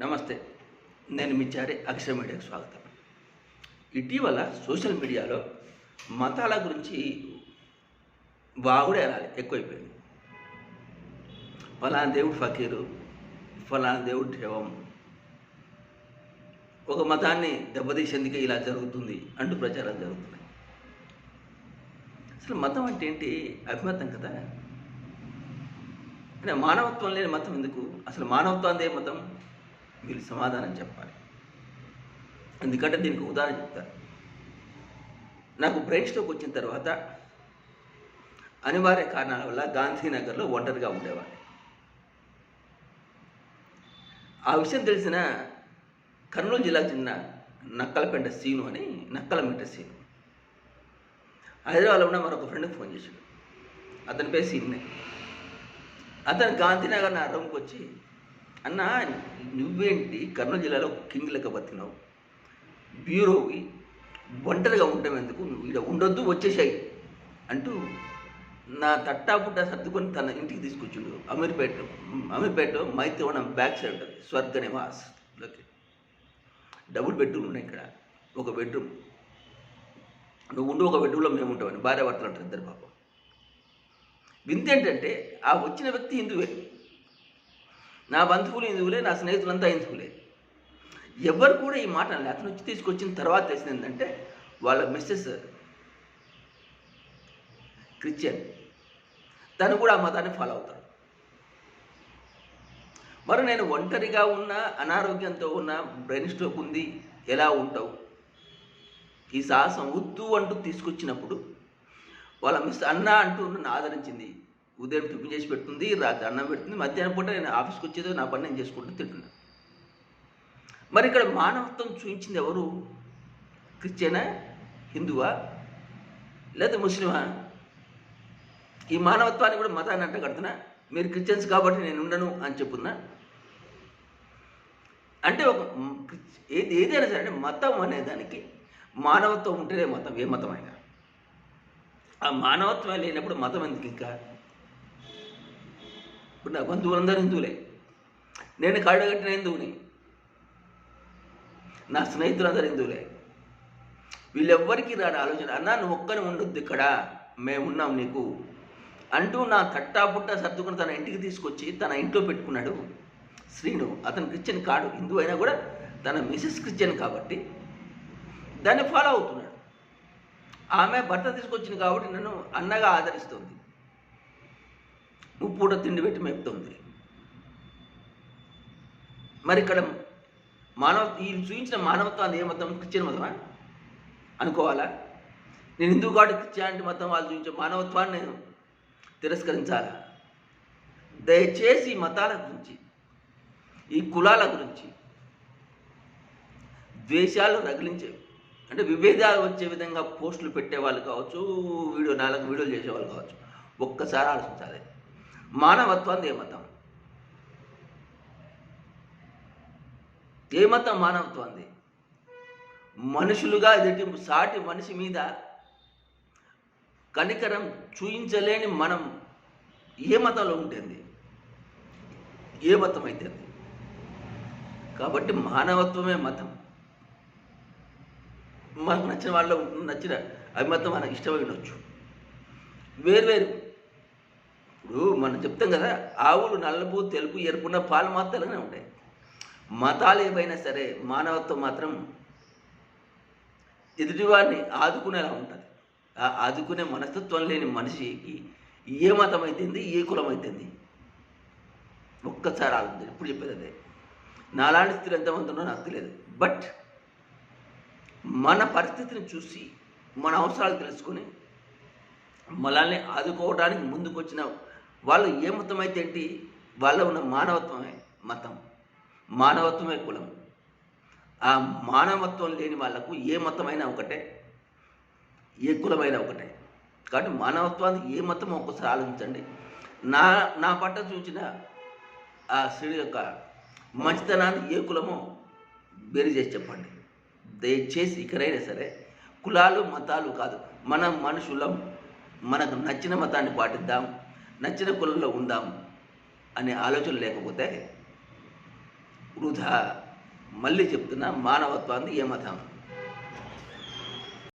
నమస్తే. నేను మిచ్చారి అక్షయ మీడియాకు స్వాగతం. ఇటీవల సోషల్ మీడియాలో మతాల గురించి వాగుడే అనాలి ఎక్కువైపోయింది. ఫలానా దేవుడు ఫకీరు ఫలానా దేవుడు దేవం ఒక మతాన్ని దెబ్బతీసేందుకే ఇలా జరుగుతుంది అంటూ ప్రచారాలు జరుగుతున్నాయి. అసలు మతం అంటే ఏంటి? అభిమతం కదా? అంటే మానవత్వం లేని మతం ఎందుకు? అసలు మానవత్వం ఏ మతం? వీళ్ళు సమాధానం చెప్పాలి. ఎందుకంటే దీనికి ఉదాహరణ చెప్తారు నాకు బ్రెయిన్ స్ట్రోక్ వచ్చిన తర్వాత అనివార్య కారణాల వల్ల గాంధీనగర్లో ఒంటరిగా ఉండేవాడిని. ఆ విషయం తెలిసిన కర్నూలు జిల్లాకు చెందిన నక్కలపెంట సీను అని నక్కలమెట్ట సీను. హైదరాబాద్లో ఉన్న మరొక ఫ్రెండ్కి ఫోన్ చేశాడు. అతని పేరు సీన్నే అతను గాంధీనగర్ నా రూమ్కి వచ్చి అన్న నువ్వేంటి కర్నూలు జిల్లాలో కింగ్ లెక్క బతికినావు? బ్యూరోవి ఒంటరిగా ఉండడం ఎందుకు? నువ్వు ఇక్కడ ఉండొద్దు వచ్చేసాయి అంటూ నా తట్టా సర్దుకొని తన ఇంటికి తీసుకొచ్చిండు. అమీర్పేట అమీర్పేట మైత్రివనం బ్యాక్ సైడ్ ఉంటుంది. స్వర్గ నివాస్ డబుల్ బెడ్రూమ్ ఉన్నాయి ఇక్కడ. ఒక బెడ్రూమ్. నువ్వు ఉండు ఒక బెడ్రూమ్లో మేము ఉంటామని భార్య భర్తలు అంటారు ఇద్దరు పాపం. వింత ఏంటంటే ఆ వచ్చిన వ్యక్తి హిందువే. నా బంధువులు హిందువులే నా స్నేహితులంతా హిందువులే ఎవరు కూడా ఈ మాట అనలే అతను వచ్చి తీసుకొచ్చిన తర్వాత తెలిసింది ఏంటంటే వాళ్ళ మిస్సెస్ క్రిస్టియన్. తను కూడా ఆ మతాన్ని ఫాలో అవుతాడు. మరి నేను ఒంటరిగా ఉన్న అనారోగ్యంతో ఉన్న బ్రెయిన్ స్ట్రోక్ ఉంది ఎలా ఉంటావు? ఈ సాహసం వద్దు అంటూ తీసుకొచ్చినప్పుడు వాళ్ళ మిస్ అన్న అంటూ నన్ను ఆదరించింది. ఉదయం టిఫిన్ చేసి పెడుతుంది రాత్రి అన్నం పెడుతుంది మధ్యాహ్నం పూట నేను ఆఫీస్కి వచ్చేదో నా పని నేను చేసుకుంటూ తింటున్నా మరి ఇక్కడ మానవత్వం చూపించింది ఎవరు? క్రిస్టియనా? హిందువా? లేదా ముస్లిమా? ఈ మానవత్వాన్ని కూడా మతాన్ని అంట కడుతున్నా. మీరు క్రిస్టియన్స్ కాబట్టి నేను ఉండను అని చెప్పున్నా అంటే ఒక ఏది ఏదైనా సరే అంటే మతం అనే దానికి మానవత్వం ఉంటేనే మతం ఏ మతం అయినా ఆ మానవత్వం లేనప్పుడు మతం ఎందుకు ఇంకా? ఇప్పుడు నా బంధువులందరూ హిందువులే. నేను కడగట్టిన హిందువుని. నా స్నేహితులందరూ హిందువులే. వీళ్ళెవ్వరికి రాని ఆలోచన అన్నా నువ్వు ఒక్కని ఉండొద్దు ఇక్కడ మేమున్నాం నీకు. అంటూ నా తట్టాపుట్ట సర్దుకుని తన ఇంటికి తీసుకొచ్చి తన ఇంట్లో పెట్టుకున్నాడు. శ్రీను అతను క్రిస్టియన్ కాడు హిందూ అయినా కూడా తన మిసెస్ క్రిస్టియన్ కాబట్టి దాన్ని ఫాలో అవుతున్నాడు. ఆమె భర్త తీసుకొచ్చింది కాబట్టి నన్ను అన్నగా ఆదరిస్తుంది. ముప్పూట తిండి పెట్టి మెప్తుంది. మరి ఇక్కడ మానవ ఈ చూపించిన మానవత్వాన్ని ఏ మతం? క్రిస్టియన్ మతమా? అనుకోవాలా? నేను హిందూ కాబట్టి క్రిస్టియానిటీ మతం వాళ్ళు చూపించే మానవత్వాన్ని నేను తిరస్కరించాలా? దయచేసి ఈ మతాల గురించి ఈ కులాల గురించి ద్వేషాలు రగిలించే అంటే విభేదాలు వచ్చే విధంగా పోస్టులు పెట్టేవాళ్ళు కావచ్చు వీడియో నాలుగు వీడియోలు చేసేవాళ్ళు కావచ్చు ఒక్కసారి ఆలోచించాలి. మానవత్వాన్ని ఏ మతం? ఏ మతం మానవత్వాన్ని మనుషులుగా ఎదుటి సాటి మనిషి మీద కనికరం చూయించలేని మనం ఏ మతంలో ఉంటుంది? ఏ మతం అయితే కాబట్టి మానవత్వమే మతం. మనకు నచ్చిన వాళ్ళు నచ్చిన అభిమతం మనకు ఇష్టమై ఉండొచ్చు వేరు వేరు ఇప్పుడు మనం చెప్తాం కదా ఆవులు నల్లపు తెలుపు ఎరుపున్న పాలు మాత్రమే ఉంటాయి. మతాలు ఏవైనా సరే మానవత్వం మాత్రం ఎదుటివారిని ఆదుకునేలా ఉంటుంది. ఆ ఆదుకునే మనస్తత్వం లేని మనిషికి ఏ మతం అయితేంది ఏ కులం అయితేంది ఒక్కసారి ఆలోచించండి ఇప్పుడు చెప్పేది అదే. నాలాంటి స్థితి ఎంతమంది ఉన్నా నాకు తెలియదు. బట్ మన పరిస్థితిని చూసి మన అవసరాలు తెలుసుకొని మనల్ని ఆదుకోవడానికి ముందుకు వచ్చిన వాళ్ళు ఏ మతం అయితే ఏంటి? వాళ్ళ ఉన్న మానవత్వమే మతం. మానవత్వమే కులం. ఆ మానవత్వం లేని వాళ్ళకు ఏ మతమైనా ఒకటే ఏ కులమైనా ఒకటే. కాబట్టి మానవత్వాన్ని ఏ మతం ఒకసారి ఆలోచించండి. నా నా పట్ల చూసిన ఆ స్త్రీ యొక్క మంచితనాన్ని ఏ కులమో బేరు చేసి చెప్పండి. దయచేసి ఇకనైనా సరే కులాలు మతాలు కాదు. మనం మనుషులం మనకు నచ్చిన మతాన్ని పాటిద్దాం. నచ్చిన కులంలో ఉందాం అనే ఆలోచన లేకపోతే వృధా. మళ్ళీ చెప్తున్నా మానవత్వాన్ని ఏ